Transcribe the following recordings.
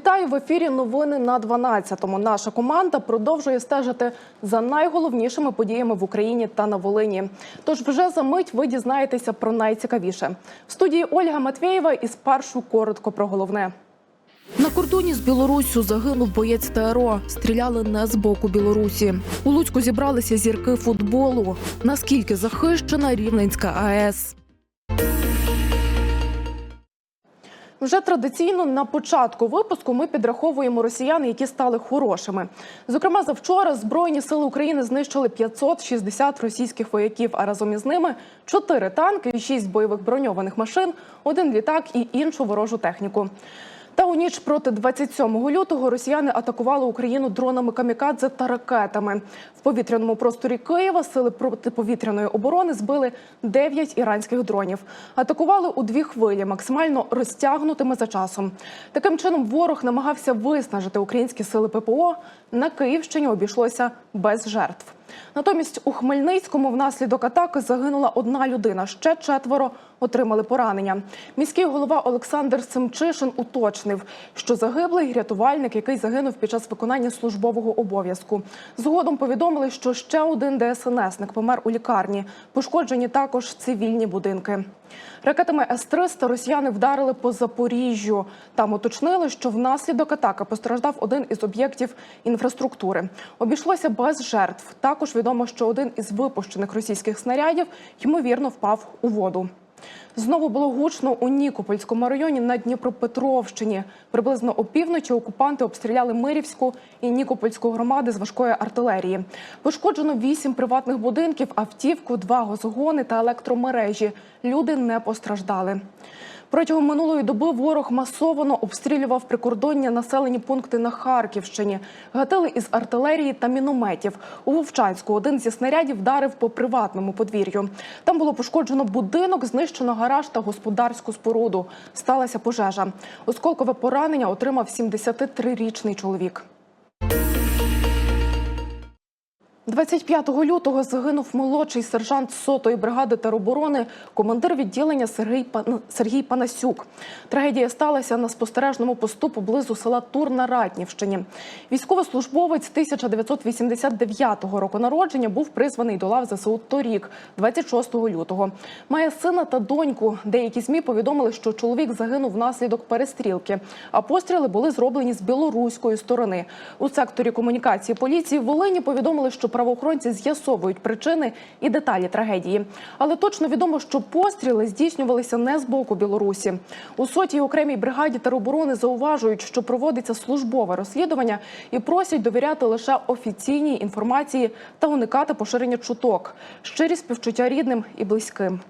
Вітаю в ефірі. Новини на 12-му. Наша команда продовжує стежити за найголовнішими подіями в Україні та на Волині. Тож вже за мить ви дізнаєтеся про найцікавіше. В студії Ольга Матвєєва і спершу коротко про головне. На кордоні з Білоруссю загинув боєць ТРО. Стріляли не з боку Білорусі. У Луцьку зібралися зірки футболу. Наскільки захищена Рівненська АЕС? Вже традиційно на початку випуску ми підраховуємо росіян, які стали хорошими. Зокрема, завчора Збройні сили України знищили 560 російських вояків, а разом із ними 4 танки, 6 бойових броньованих машин, один літак і іншу ворожу техніку. Та у ніч проти 27 лютого росіяни атакували Україну дронами камікадзе та ракетами. В повітряному просторі Києва сили протиповітряної оборони збили 9 іранських дронів. Атакували у дві хвилі, максимально розтягнутими за часом. Таким чином, ворог намагався виснажити українські сили ППО. На Київщині обійшлося без жертв. Натомість у Хмельницькому внаслідок атаки загинула одна людина. Ще четверо отримали поранення. Міський голова Олександр Семчишин уточнив, що загиблий рятувальник, який загинув під час виконання службового обов'язку. Згодом повідомили, що ще один ДСНСник помер у лікарні. Пошкоджені також цивільні будинки. Ракетами С-300 росіяни вдарили по Запоріжжю. Там уточнили, що внаслідок атаки постраждав один із об'єктів інфраструктури. Обійшлося без жертв. Також відомо, що один із випущених російських снарядів ймовірно впав у воду. Знову було гучно у Нікопольському районі на Дніпропетровщині. Приблизно опівночі окупанти обстріляли Мирівську і Нікопольську громади з важкої артилерії. Пошкоджено вісім приватних будинків, автівку, два газогони та електромережі. Люди не постраждали. Протягом минулої доби ворог масово обстрілював прикордонні населені пункти на Харківщині. Гатили із артилерії та мінометів. У Вовчанську один зі снарядів вдарив по приватному подвір'ю. Там було пошкоджено будинок, знищено гараж та господарську споруду. Сталася пожежа. Осколкове поранення отримав 73-річний чоловік. 25 лютого загинув молодший сержант сотої бригади тероборони, командир відділення Сергій Пан... Сергій Панасюк. Трагедія сталася на спостережному посту поблизу села Тур на Ратнівщині. Військовослужбовець 1989 року народження був призваний до лав ЗСУ торік, 26 лютого. Має сина та доньку. Деякі змі повідомили, що чоловік загинув внаслідок перестрілки, а постріли були зроблені з білоруської сторони. У секторі комунікації поліції в Волині повідомили, що правоохоронці з'ясовують причини і деталі трагедії. Але точно відомо, що постріли здійснювалися не з боку Білорусі. У сотій окремій бригаді тероборони зауважують, що проводиться службове розслідування і просять довіряти лише офіційній інформації та уникати поширення чуток. Щирі співчуття рідним і близьким.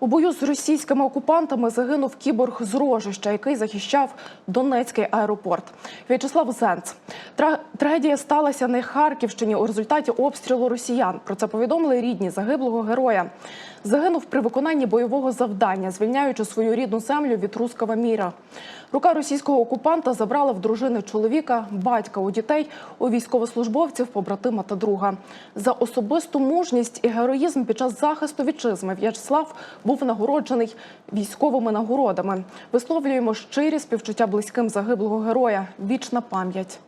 У бою з російськими окупантами загинув кіборг з Рожища, який захищав Донецький аеропорт. В'ячеслав Зенц. Трагедія сталася на Харківщині у результаті обстрілу росіян. Про це повідомили рідні загиблого героя. Загинув при виконанні бойового завдання, звільняючи свою рідну землю від руского міра. Рука російського окупанта забрала в дружини чоловіка, батька у дітей, у військовослужбовців, побратима та друга. За особисту мужність і героїзм під час захисту вітчизми В'ячеслав був нагороджений військовими нагородами. Висловлюємо щирі співчуття близьким загиблого героя. Вічна пам'ять.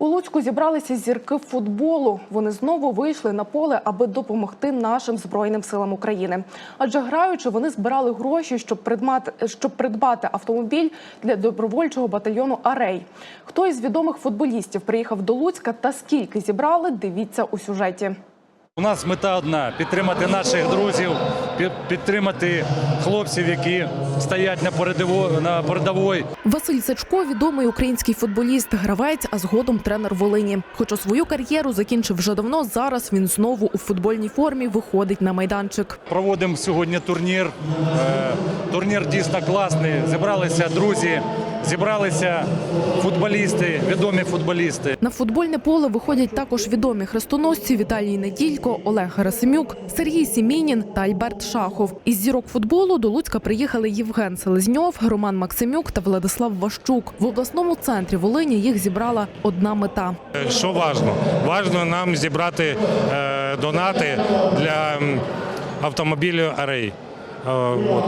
У Луцьку зібралися зірки футболу. Вони знову вийшли на поле, аби допомогти нашим збройним силам України. Адже граючи, вони збирали гроші, щоб придбати, щоб придбати автомобіль для добровольчого батальйону Арей. Хто із відомих футболістів приїхав до Луцька та скільки зібрали? Дивіться у сюжеті. У нас мета одна підтримати наших друзів, підтримати хлопців, які стоять на передово- на передовій. Василь Сачко відомий український футболіст, гравець, а згодом тренер Волині. Хоча свою кар'єру закінчив вже давно. Зараз він знову у футбольній формі виходить на майданчик. Проводимо сьогодні турнір. Е, Турнір дійсно класний. Зібралися друзі, зібралися футболісти, відомі футболісти. На футбольне поле виходять також відомі хрестоносці Віталій Неділько, Олег Герасимюк, Сергій Сімінін та Альберт Шахов. Із зірок футболу до Луцька приїхали Євген Селезньов, Роман Максимюк та Владислав Ващук. В обласному центрі Волині їх зібрала одна мета. Що важно? Важно нам зібрати е, донати для м, автомобілю Арей. Е, от.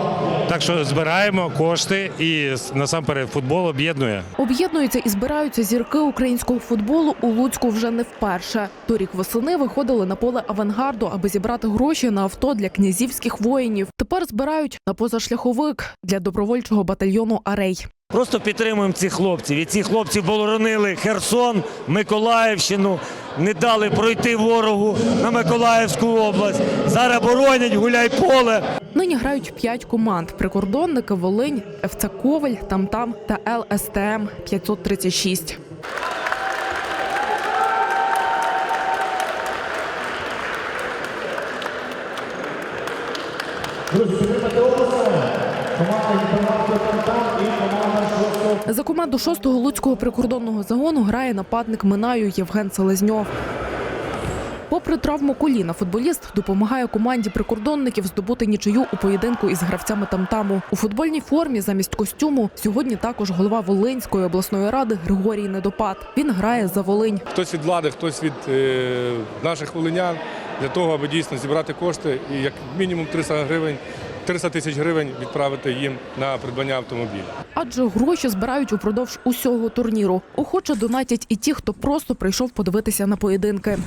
Так що збираємо кошти і насамперед футбол об'єднує. Об'єднуються і збираються зірки українського футболу у Луцьку вже не вперше. Торік восени виходили на поле авангарду, аби зібрати гроші на авто для князівських воїнів. Тепер збирають на позашляховик для добровольчого батальйону Арей. Просто підтримуємо цих хлопців. І ці хлопці боронили Херсон, Миколаївщину, не дали пройти ворогу на Миколаївську область. Зараз боронять гуляй-поле. Нині грають п'ять команд: прикордонники, Волинь, ФЦ Коваль, Тамтам та ЛСТМ 536. За команду 6-го луцького прикордонного загону грає нападник Минаю Євген Селезньов. Попри травму коліна, футболіст допомагає команді прикордонників здобути нічию у поєдинку із гравцями тамтаму. У футбольній формі замість костюму сьогодні також голова Волинської обласної ради Григорій Недопад. Він грає за Волинь. Хтось від влади, хтось від е, наших волинян для того, аби дійсно зібрати кошти і як мінімум 300 гривень, 300 тисяч гривень відправити їм на придбання автомобіля. Адже гроші збирають упродовж усього турніру. Охоче донатять і ті, хто просто прийшов подивитися на поєдинки.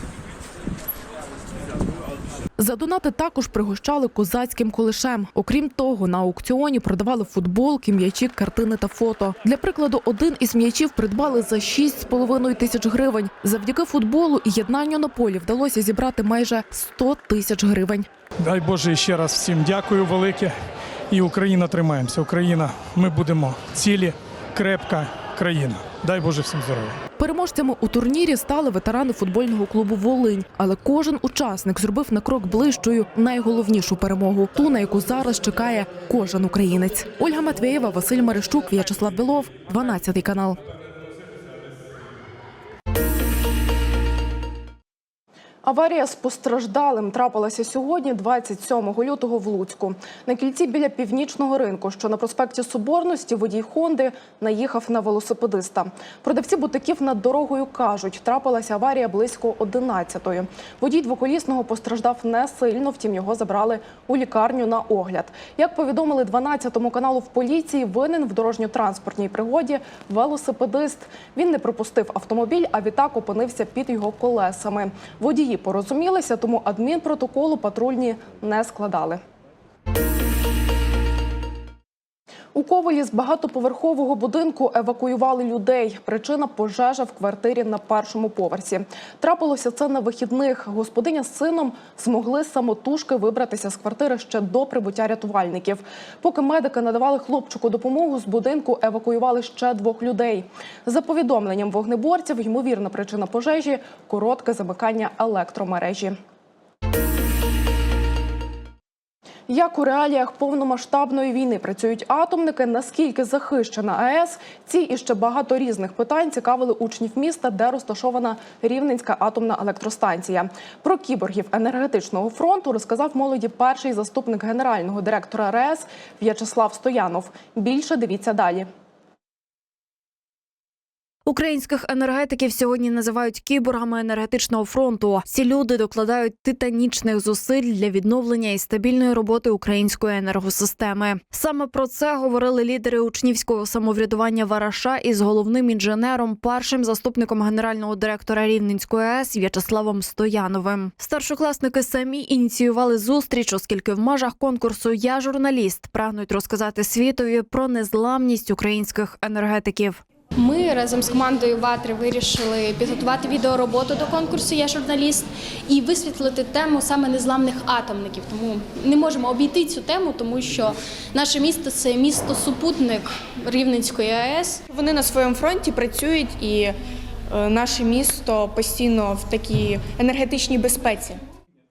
За донати також пригощали козацьким кулешем. Окрім того, на аукціоні продавали футболки, м'ячі, картини та фото. Для прикладу, один із м'ячів придбали за 6,5 тисяч гривень. Завдяки футболу і єднанню на полі вдалося зібрати майже 100 тисяч гривень. Дай Боже ще раз всім дякую велике. І Україна тримаємося. Україна, ми будемо цілі, крепка країна. Дай Боже всім здоров'я. Переможцями у турнірі стали ветерани футбольного клубу Волинь, але кожен учасник зробив на крок ближчою найголовнішу перемогу, ту на яку зараз чекає кожен українець. Ольга Матвєєва, Василь Мерещук, В'ячеслав Білов, 12 канал. Аварія з постраждалим трапилася сьогодні, 27 лютого, в Луцьку. На кільці біля північного ринку, що на проспекті Соборності, водій Хонди наїхав на велосипедиста. Продавці бутиків над дорогою кажуть, трапилася аварія близько 11-ї. Водій двоколісного постраждав не сильно, втім його забрали у лікарню на огляд. Як повідомили 12 каналу в поліції, винен в дорожньо-транспортній пригоді велосипедист. Він не пропустив автомобіль, а відтак опинився під його колесами. Водії порозумілися, тому адмінпротоколу патрульні не складали. У Ковелі з багатоповерхового будинку евакуювали людей. Причина пожежа в квартирі на першому поверсі. Трапилося це на вихідних. Господиня з сином змогли самотужки вибратися з квартири ще до прибуття рятувальників. Поки медики надавали хлопчику допомогу, з будинку евакуювали ще двох людей. За повідомленням вогнеборців, ймовірна причина пожежі коротке замикання електромережі. Як у реаліях повномасштабної війни працюють атомники, наскільки захищена АЕС, ці і ще багато різних питань цікавили учнів міста, де розташована Рівненська атомна електростанція. Про кіборгів енергетичного фронту розказав молоді перший заступник генерального директора РЕС В'ячеслав Стоянов. Більше дивіться далі. Українських енергетиків сьогодні називають кіборгами енергетичного фронту. Ці люди докладають титанічних зусиль для відновлення і стабільної роботи української енергосистеми. Саме про це говорили лідери учнівського самоврядування Вараша із головним інженером, першим заступником генерального директора Рівненської АЕС В'ячеславом Стояновим. Старшокласники самі ініціювали зустріч, оскільки в межах конкурсу Я журналіст прагнуть розказати світові про незламність українських енергетиків. Ми разом з командою Ватри вирішили підготувати відеороботу до конкурсу Я журналіст і висвітлити тему саме незламних атомників. Тому не можемо обійти цю тему, тому що наше місто це місто супутник Рівненської АЕС. Вони на своєму фронті працюють, і е, наше місто постійно в такій енергетичній безпеці.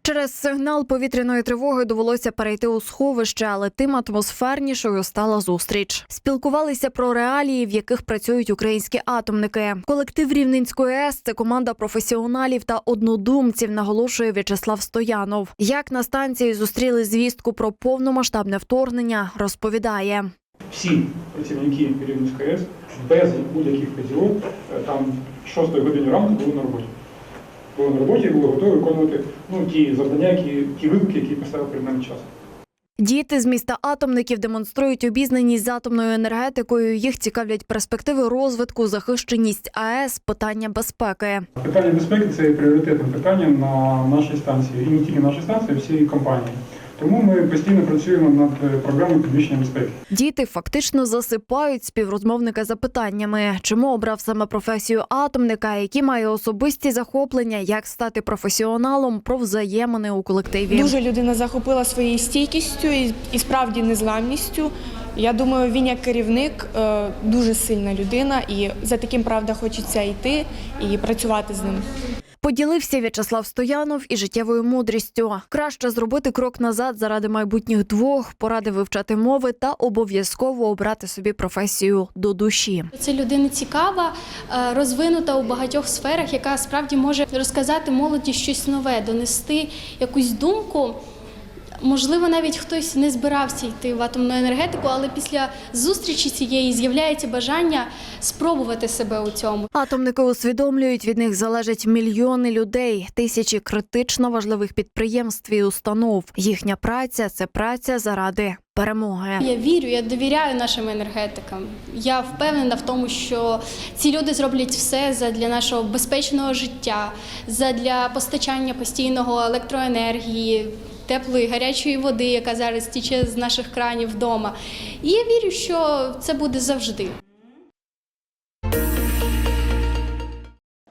Через сигнал повітряної тривоги довелося перейти у сховище, але тим атмосфернішою стала зустріч. Спілкувалися про реалії, в яких працюють українські атомники. Колектив Рівненської АЕС – це команда професіоналів та однодумців, наголошує В'ячеслав Стоянов. Як на станції зустріли звістку про повномасштабне вторгнення, розповідає. всі працівники Рівненської АЕС без будь-яких поділок е, там 6 годині ранку були на роботі. Були на роботі були готові виконувати ну, ті завдання, які, ті виклики, які поставив перед нами час. Діти з міста атомників демонструють обізнаність з атомною енергетикою. Їх цікавлять перспективи розвитку, захищеність АЕС, питання безпеки. Питання безпеки це є пріоритетним питанням на нашій станції, і не тільки нашій станції, а всієї компанії. Тому ми постійно працюємо над е, програмою підвищення безпеки. Діти фактично засипають співрозмовника запитаннями, чому обрав саме професію атомника, які має особисті захоплення, як стати професіоналом про взаємини у колективі. Дуже людина захопила своєю стійкістю і, справді незламністю. Я думаю, він як керівник е, дуже сильна людина, і за таким правда хочеться йти і працювати з ним. Поділився В'ячеслав Стоянов і життєвою мудрістю. Краще зробити крок назад заради майбутніх двох, поради вивчати мови та обов'язково обрати собі професію до душі. Це людина цікава, е, розвинута у багатьох сферах, яка справді може розказати молоді щось нове, донести якусь думку. Можливо, навіть хтось не збирався йти в атомну енергетику, але після зустрічі цієї з'являється бажання спробувати себе у цьому. Атомники усвідомлюють, від них залежать мільйони людей, тисячі критично важливих підприємств і установ. Їхня праця це праця заради перемоги. Я вірю, я довіряю нашим енергетикам. Я впевнена в тому, що ці люди зроблять все для нашого безпечного життя, для постачання постійного електроенергії. Теплої гарячої води, яка зараз тіче з наших кранів вдома. І я вірю, що це буде завжди.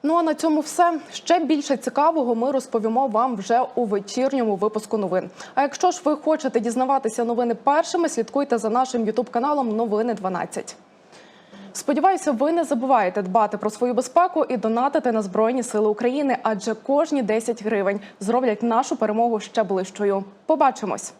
Ну а на цьому все. Ще більше цікавого ми розповімо вам вже у вечірньому випуску новин. А якщо ж ви хочете дізнаватися новини першими, слідкуйте за нашим ютуб каналом Новини 12. Сподіваюся, ви не забуваєте дбати про свою безпеку і донатити на Збройні Сили України, адже кожні 10 гривень зроблять нашу перемогу ще ближчою. Побачимось.